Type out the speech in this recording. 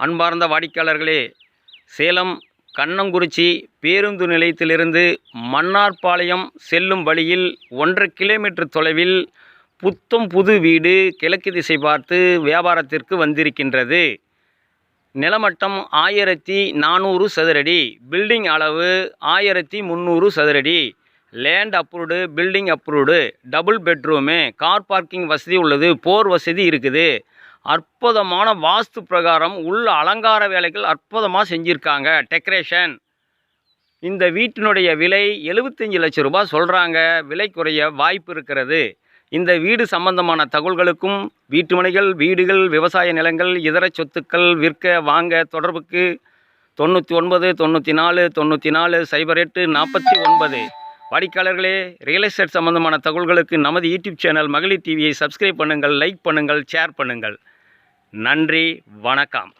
அன்பார்ந்த வாடிக்கையாளர்களே சேலம் கண்ணங்குறிச்சி பேருந்து நிலையத்திலிருந்து மன்னார்பாளையம் செல்லும் வழியில் ஒன்றரை கிலோமீட்டர் தொலைவில் புத்தம் புது வீடு கிழக்கு திசை பார்த்து வியாபாரத்திற்கு வந்திருக்கின்றது. நிலமட்டம் ஆயிரத்தி நானூறு சதுரடி பில்டிங் அளவு ஆயிரத்தி முந்நூறு சதுரடி land approved building approved double bedroom car parking வசதி உள்ளது போர் வசதி இருக்குது. அற்புதமான வாஸ்து பிரகாரம் உள்ள அலங்கார வேலைகள் அற்புதமாக செஞ்சுருக்காங்க. டெக்கரேஷன் இந்த வீட்டினுடைய விலை எழுபத்தஞ்சி லட்சம் ரூபாய் சொல்கிறாங்க விலை குறைய வாய்ப்பு இருக்கிறது. இந்த வீடு சம்பந்தமான தகவல்களுக்கும் வீட்டு மனைகள் வீடுகள் விவசாய நிலங்கள் இதர சொத்துக்கள் விற்க வாங்க தொடர்புக்கு தொண்ணூற்றி ஒன்பது தொண்ணூற்றி நாலு தொண்ணூற்றி நாலு சைபர் எட்டு நாற்பத்தி ஒன்பது வாடிக்கையாளர்களே ரியல் எஸ்டேட் சம்பந்தமான தகவல்களுக்கு நமது யூடியூப் சேனல் மகளிர் டிவியை சப்ஸ்கிரைப் பண்ணுங்கள் லைக் பண்ணுங்கள் ஷேர் பண்ணுங்கள். நன்றி வணக்கம்.